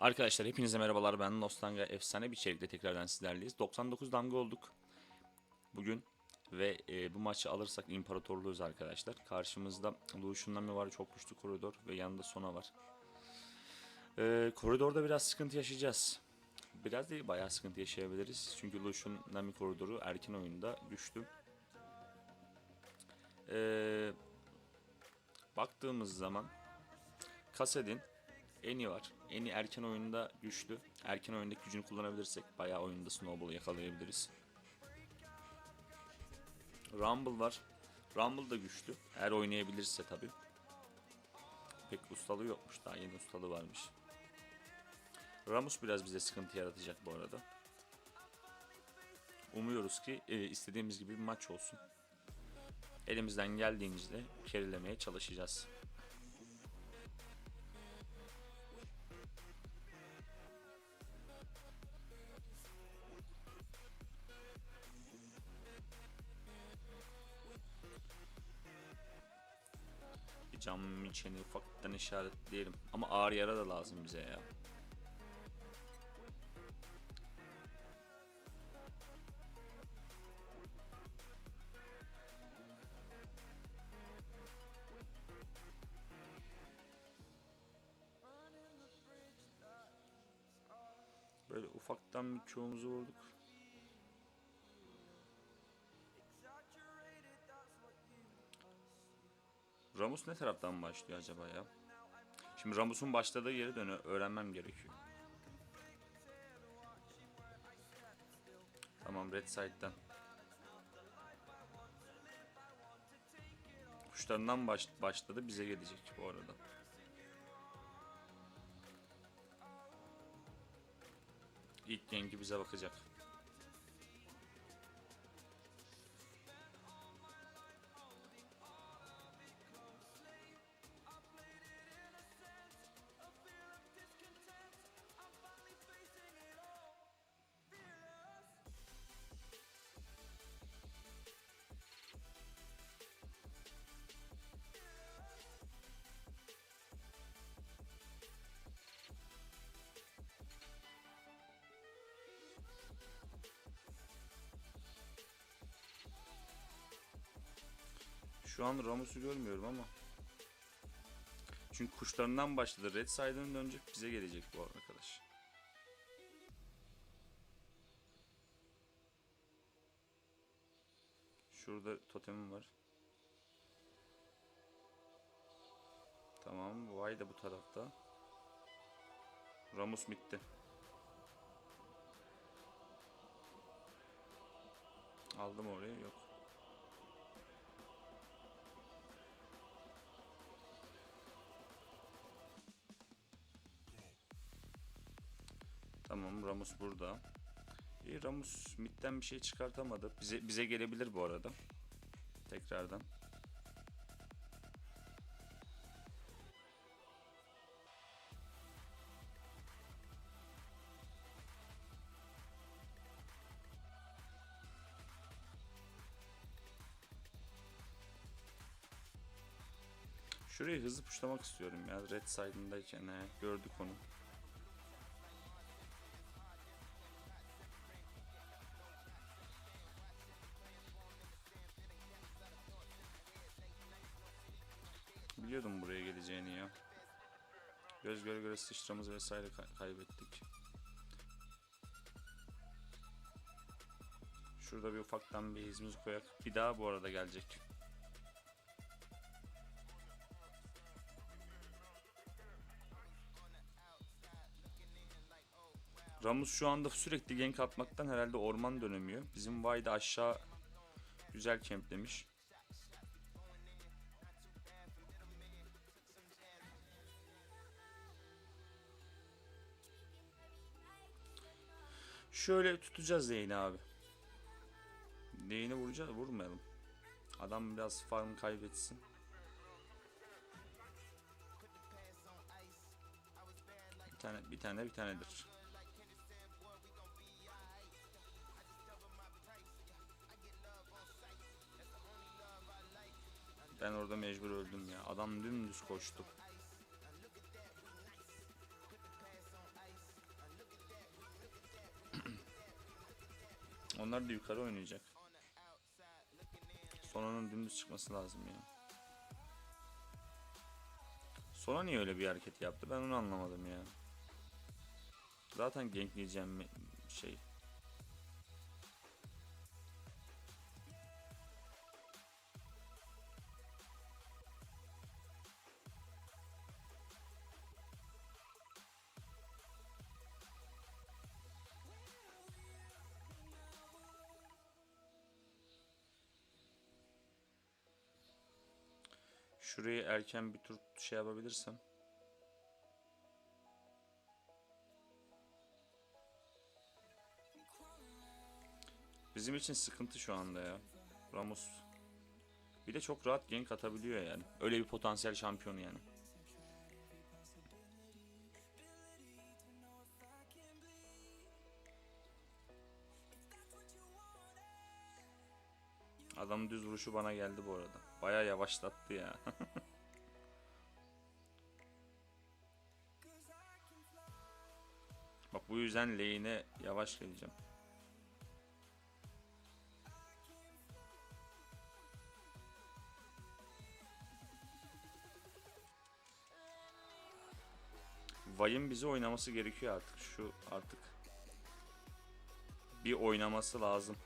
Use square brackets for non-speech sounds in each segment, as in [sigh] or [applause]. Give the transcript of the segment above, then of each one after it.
Arkadaşlar hepinize merhabalar ben Nostanga efsane bir içerikle tekrardan sizlerleyiz. 99 damga olduk bugün ve e, bu maçı alırsak imparatorluğuz arkadaşlar. Karşımızda Lucian Nami var çok güçlü koridor ve yanında Sona var. E, koridorda biraz sıkıntı yaşayacağız. Biraz değil bayağı sıkıntı yaşayabiliriz. Çünkü Lucian Nami koridoru erken oyunda güçlü. E, baktığımız zaman Kasedin Eni var. Eni erken oyunda güçlü. Erken oyundaki gücünü kullanabilirsek bayağı oyunda Snowball'u yakalayabiliriz. Rumble var. Rumble da güçlü. Eğer oynayabilirse tabi. Pek ustalığı yokmuş. Daha yeni ustalığı varmış. Ramus biraz bize sıkıntı yaratacak bu arada. Umuyoruz ki e, istediğimiz gibi bir maç olsun. Elimizden geldiğinizde kerilemeye çalışacağız. İçini ufaktan işaretleyelim. Ama ağır yara da lazım bize ya. Böyle ufaktan bir çoğumuzu vurduk. Ramus ne taraftan başlıyor acaba ya? Şimdi Ramus'un başladığı yeri dönü öğrenmem gerekiyor. Tamam Red Side'den. Kuşlarından baş, başladı bize gelecek bu arada. İlk yengi bize bakacak. Şu an Ramus'u görmüyorum ama. Çünkü kuşlarından başladı. Red Side'ın dönecek bize gelecek bu arkadaş. Şurada totemim var. Tamam. Vay da bu tarafta. Ramus bitti. Aldım oraya yok. Tamam Ramus burada. İyi Ramus midden bir şey çıkartamadı. Bize bize gelebilir bu arada. Tekrardan. Şurayı hızlı puşlamak istiyorum ya. Red side'ındayken he, gördük onu. Göre sıçramız vesaire kay- kaybettik. Şurada bir ufaktan bir izimizi koyak. Bir daha bu arada gelecek. Ramus şu anda sürekli gank atmaktan herhalde orman dönemiyor. Bizim Vay da aşağı güzel kemplemiş. Şöyle tutacağız Zeyn'i abi. Zeyn'i vuracağız, vurmayalım. Adam biraz farm kaybetsin. Bir tane, bir tane, bir tanedir. Ben orada mecbur öldüm ya. Adam dümdüz koştu. Onlar da yukarı oynayacak. Sonanın dümdüz çıkması lazım ya. Sona niye öyle bir hareket yaptı ben onu anlamadım ya. Zaten gankleyeceğim şey. Şurayı erken bir tur şey yapabilirsem. Bizim için sıkıntı şu anda ya. Ramos. Bir de çok rahat gank atabiliyor yani. Öyle bir potansiyel şampiyon yani. Adamın düz vuruşu bana geldi bu arada. Baya yavaşlattı ya. [laughs] Bak bu yüzden lane'e yavaş geleceğim. Vay'ın bizi oynaması gerekiyor artık. Şu artık bir oynaması lazım.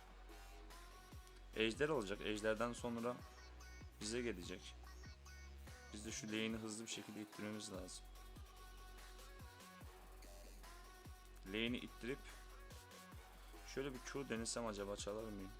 Ejder olacak. Ejderden sonra bize gelecek. Biz de şu lane'i hızlı bir şekilde ittirmemiz lazım. Lane'i ittirip şöyle bir Q denesem acaba çalar mıyım?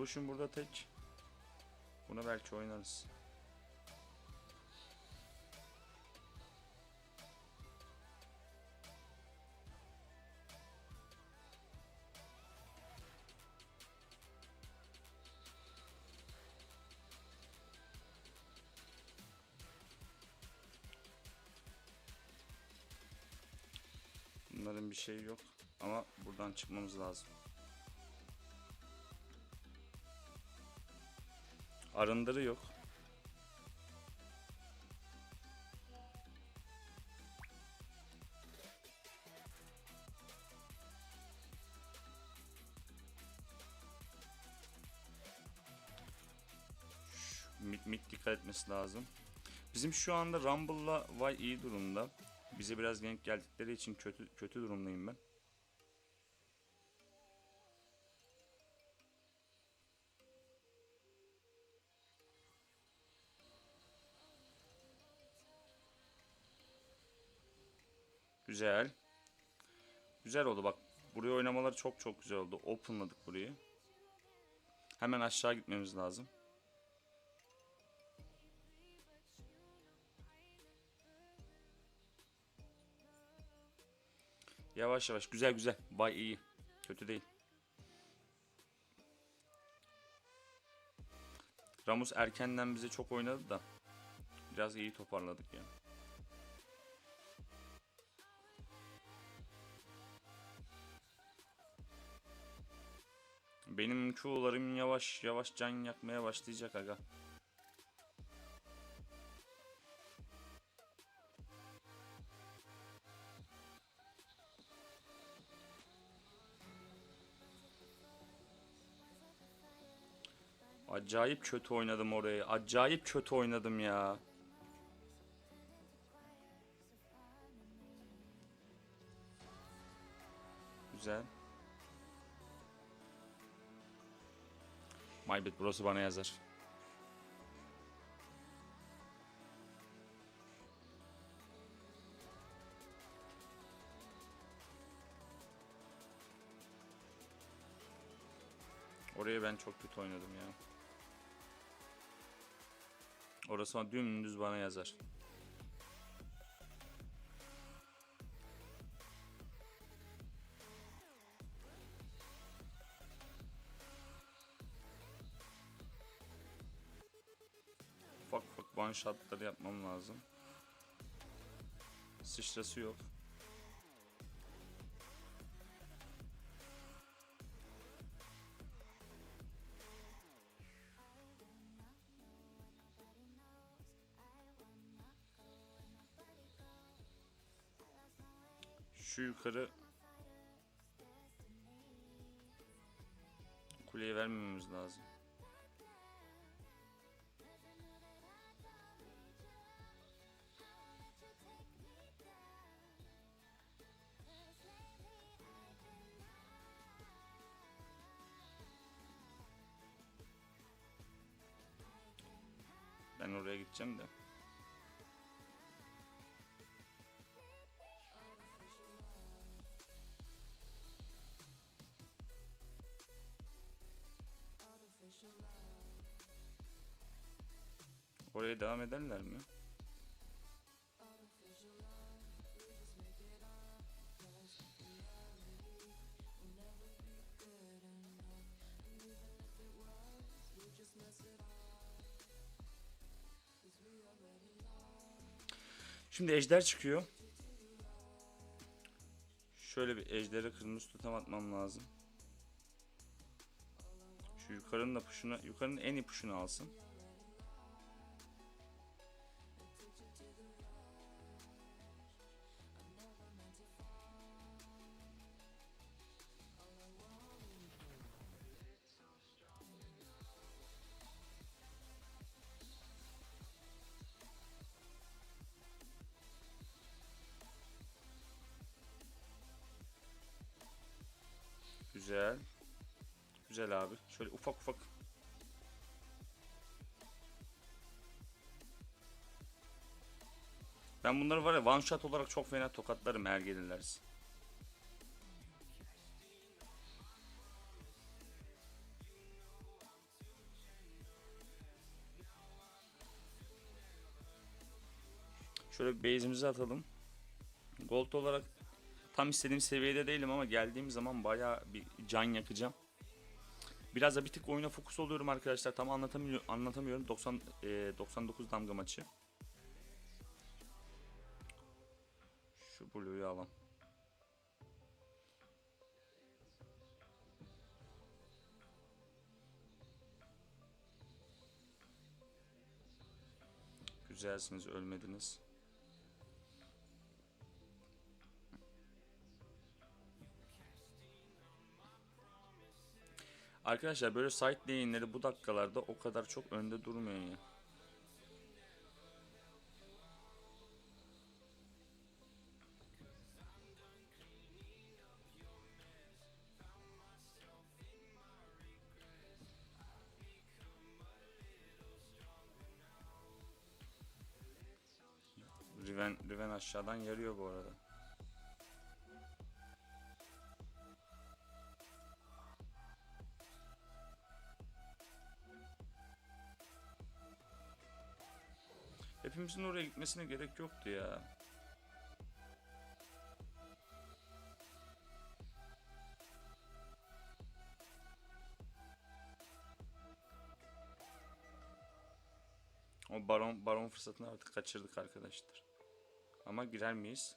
Lucian burada tek. Buna belki oynarız. Bunların bir şeyi yok ama buradan çıkmamız lazım. Arındırı yok. Mid, mid dikkat etmesi lazım. Bizim şu anda Rumble'la Vay iyi durumda. Bize biraz gank geldikleri için kötü kötü durumdayım ben. Güzel. Güzel oldu bak. Buraya oynamaları çok çok güzel oldu. Openladık burayı. Hemen aşağı gitmemiz lazım. Yavaş yavaş. Güzel güzel. Bay iyi. Kötü değil. Ramos erkenden bize çok oynadı da. Biraz iyi toparladık ya. Benim Q'larım yavaş yavaş can yakmaya başlayacak aga. Acayip kötü oynadım orayı. Acayip kötü oynadım ya. Güzel. Maybet burası bana yazar. Oraya ben çok kötü oynadım ya. Orası dümdüz bana yazar. olan şartları yapmam lazım. Sıçrası yok. Şu yukarı kuleyi vermememiz lazım. Gideceğim de. Oraya devam ederler mi? Şimdi ejder çıkıyor. Şöyle bir ejderi kırmızı tutam atmam lazım. Şu yukarının da puşunu, yukarının en iyi puşunu alsın. Güzel. Güzel abi. Şöyle ufak ufak. Ben bunları var ya one shot olarak çok fena tokatlarım eğer gelirlerse. Şöyle base'imizi atalım. Gold olarak tam istediğim seviyede değilim ama geldiğim zaman bayağı bir can yakacağım. Biraz da bir tık oyuna fokus oluyorum arkadaşlar. Tam anlatamıyorum. Anlatamıyorum. 90 e, 99 damga maçı. Şu blue'yu alalım. Güzelsiniz, ölmediniz. Arkadaşlar böyle site lane'leri bu dakikalarda o kadar çok önde durmuyor ya. Riven, Riven aşağıdan yarıyor bu arada. Hepimizin oraya gitmesine gerek yoktu ya. O baron baron fırsatını artık kaçırdık arkadaşlar. Ama girer miyiz?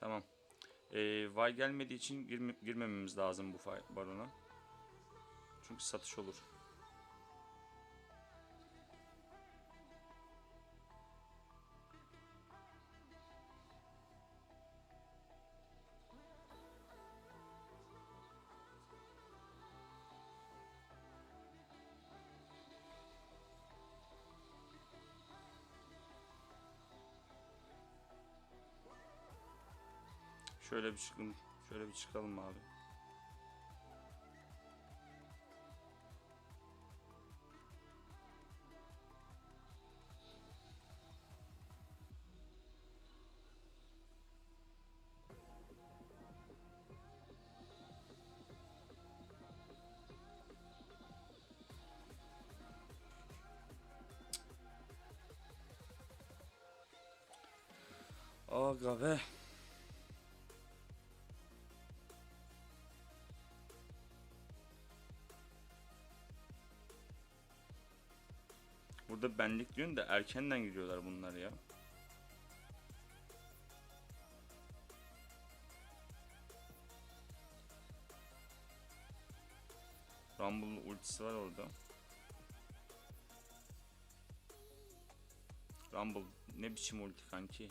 Tamam. Ee, Vay gelmediği için girme- girmememiz lazım bu barona. Çünkü satış olur. Şöyle bir çıkın, şöyle bir çıkalım abi. Aga. Burada benlik diyorsun da erkenden gidiyorlar bunlar ya. Rumble ultisi var orada. Rumble ne biçim ulti kanki?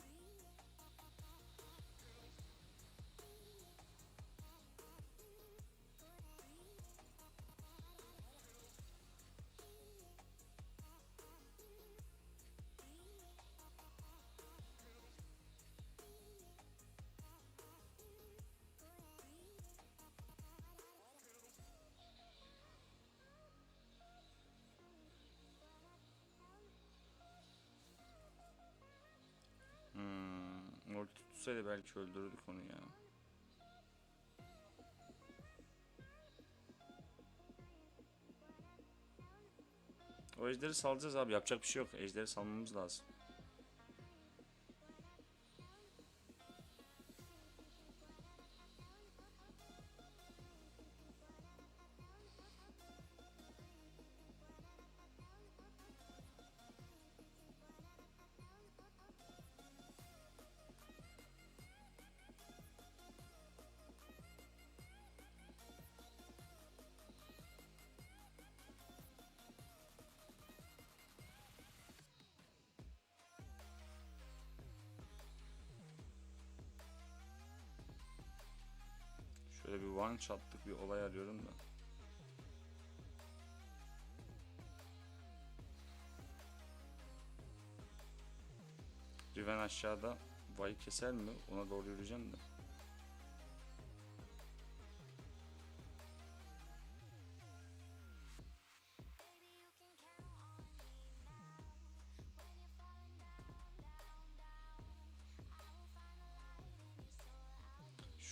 Tutsaydı belki öldürürdük onu ya. O ejderi salacağız abi. Yapacak bir şey yok. Ejderi salmamız lazım. Bir one shot'lık bir olay arıyorum da. Riven aşağıda Vay'ı keser mi? Ona doğru yürüyeceğim de.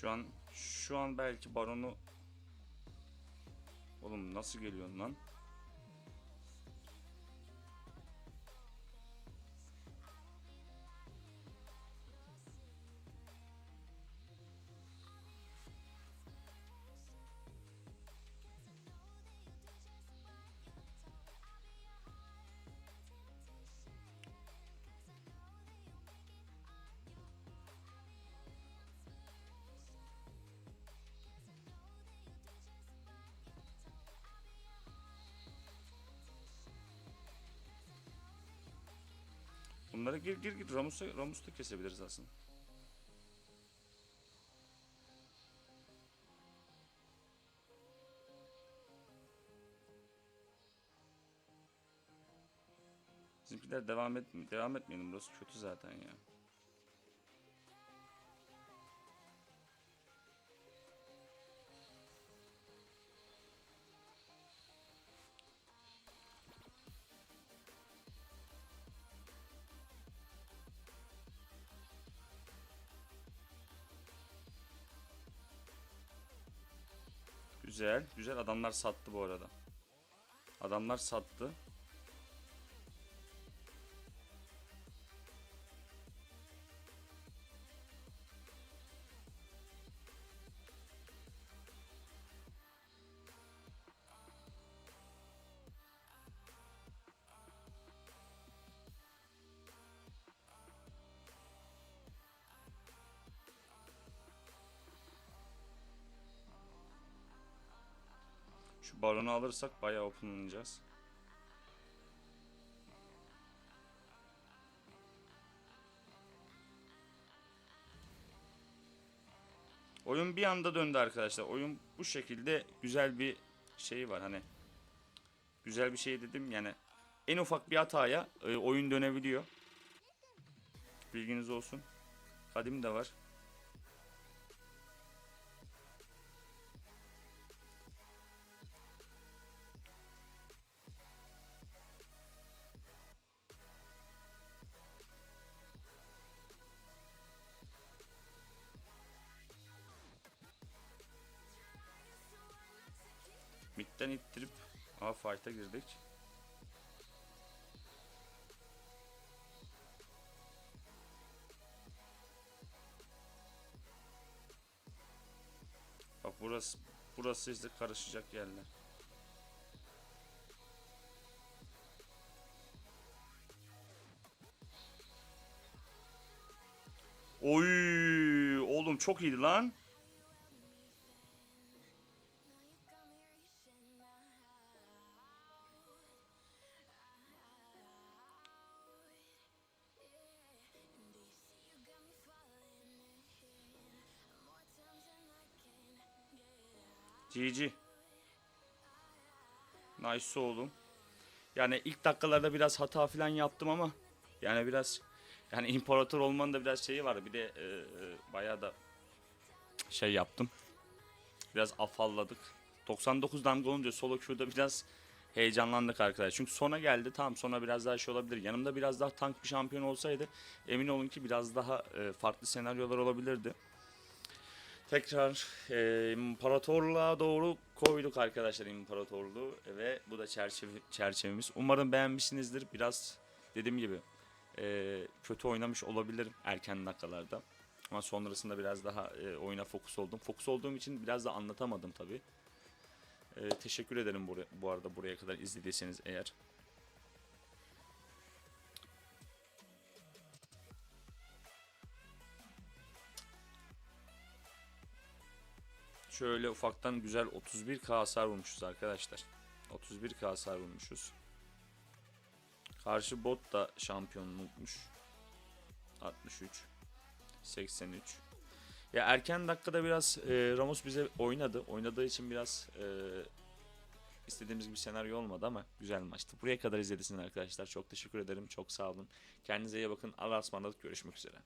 Şu an şu an belki baronu Oğlum nasıl geliyorsun lan? Bunlara gir gir gir Ramus'a Ramus'ta kesebiliriz aslında. Bizimkiler devam et devam etmeyelim burası kötü zaten ya. Güzel, güzel adamlar sattı bu arada. Adamlar sattı. Şu baronu alırsak bayağı openlanacağız. Oyun bir anda döndü arkadaşlar. Oyun bu şekilde güzel bir şey var hani. Güzel bir şey dedim yani. En ufak bir hataya e, oyun dönebiliyor. Bilginiz olsun. Kadim de var. Fight'a girdik. Bak burası burası işte karışacak yerler. Oy oğlum çok iyiydi lan. GG. Nice oğlum. Yani ilk dakikalarda biraz hata falan yaptım ama yani biraz yani imparator olmanın da biraz şeyi var. Bir de e, e, bayağı da şey yaptım. Biraz afalladık. 99 damga olunca solo queue'da biraz heyecanlandık arkadaşlar. Çünkü sona geldi. Tamam sonra biraz daha şey olabilir. Yanımda biraz daha tank bir şampiyon olsaydı emin olun ki biraz daha e, farklı senaryolar olabilirdi. Tekrar e, imparatorluğa doğru koyduk arkadaşlar imparatorluğu ve bu da çerçeve, çerçevemiz. Umarım beğenmişsinizdir. Biraz dediğim gibi e, kötü oynamış olabilirim erken dakikalarda. Ama sonrasında biraz daha e, oyuna fokus oldum. Fokus olduğum için biraz da anlatamadım tabii. E, teşekkür ederim buraya, bu arada buraya kadar izlediyseniz eğer. Şöyle ufaktan güzel 31k hasar vurmuşuz arkadaşlar. 31k hasar vurmuşuz. Karşı bot da şampiyonlukmuş. 63 83 Ya erken dakikada biraz e, Ramos bize oynadı. Oynadığı için biraz e, istediğimiz gibi senaryo olmadı ama güzel maçtı. Buraya kadar izlediyseniz arkadaşlar çok teşekkür ederim. Çok sağ olun. Kendinize iyi bakın. Allah'a ısmarladık. Görüşmek üzere.